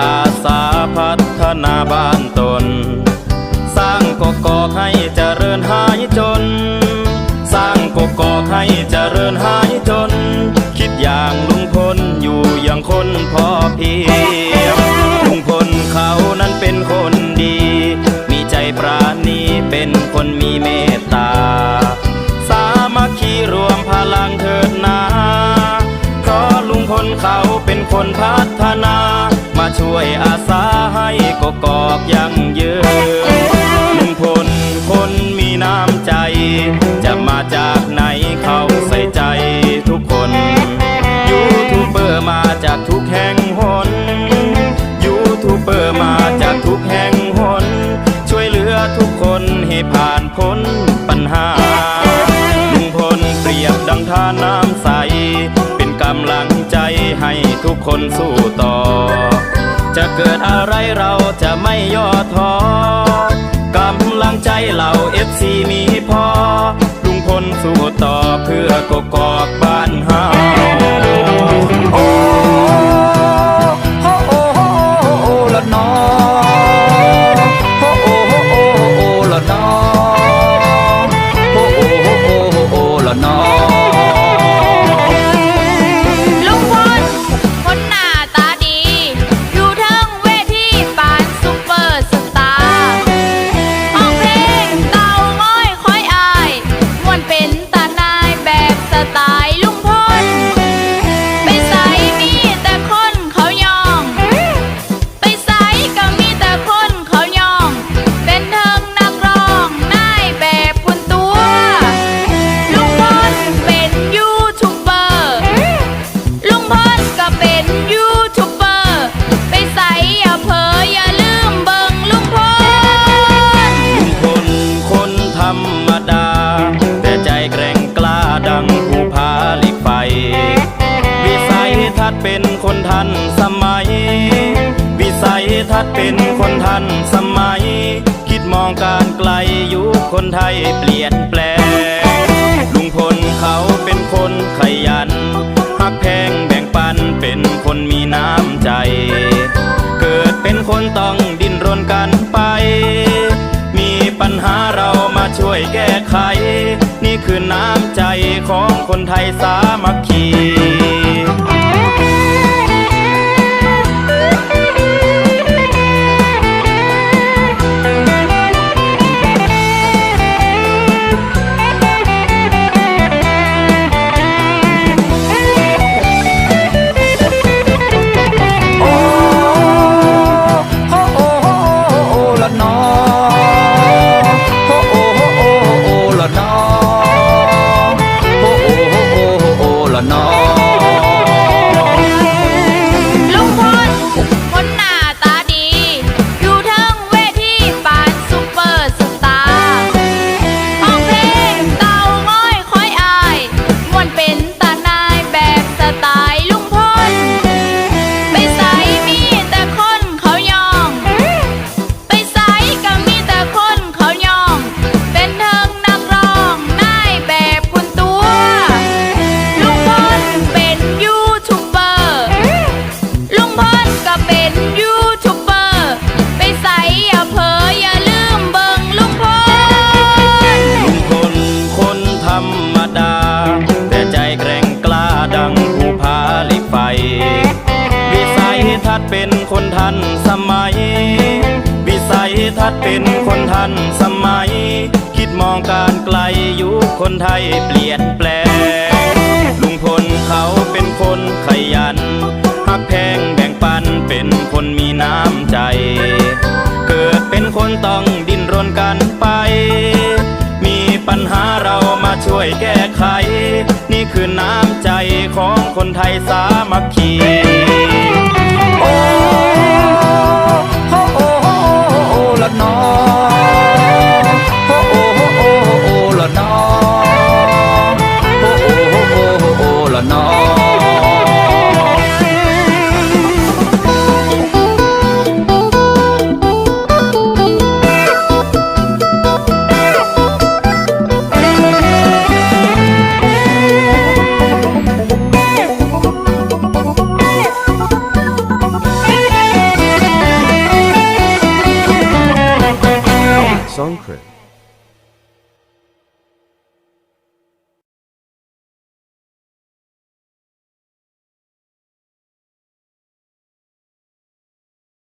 อาสาพัฒนาบ้านตน สร้างกกอกให้เจริญหายจน สร้างกกอกให้เจริญหายจน คิดอย่างลุงพลอยู่อย่างคนพอเพียงลุงพลเขานั้นเป็นคนดี มีใจปราณีเป็นคนมีเมตตา สามัคคีรวมพลังเถิดนาเพราะลุงพลเขาเป็นคนพัฒนามา ช่วยอาสาให้กกอกยังยืนลุงพลคนมีน้ำใจ จะมาจากไหนเขาใส่ใจทุกคนยูทูบเบอร์มาจากทุกแห่งหนยูทูบเบอร์มาจากทุกแห่งหนช่วยเหลือทุกคนให้ผ่านพ้นปัญหาลุงพลเปรียบดังท่านน้ำใส เป็นกำลังใจให้ทุกคนสู้ต่อ จะเกิดอะไรเราจะไม่ย่อท้อกำลังใจเหล่าเอฟซีมีพอลุงพลสู้ต่อเพื่อกกอก นทันสมัย วิสัยทัศน์เป็นคนทันสมัย คิดมองการไกลยุคคนไทยเปลี่ยนแปลง ลุงพลเขาเป็นคนขยันหักแพงแบ่งปันเป็นคนมีน้ำใจ เกิดเป็นคนต้องดิ้นรนกันไป มีปัญหาเรามาช่วยแก้ไข นี่คือน้ำใจของคนไทยสามัคคีิทัศน์เป็นคนทันสมัย คิดมองการไกลยุคคนไทยเปลี่ยนแปลง ลุงพลเขาเป็นคนขยันหักแพงแบ่งปันเป็นคนมีน้ำใจ เกิดเป็นคนต้องดิ้นรนกันไป มีปัญหาเรามาช่วยแก้ไข นี่คือน้ำใจของคนไทยสามัคคี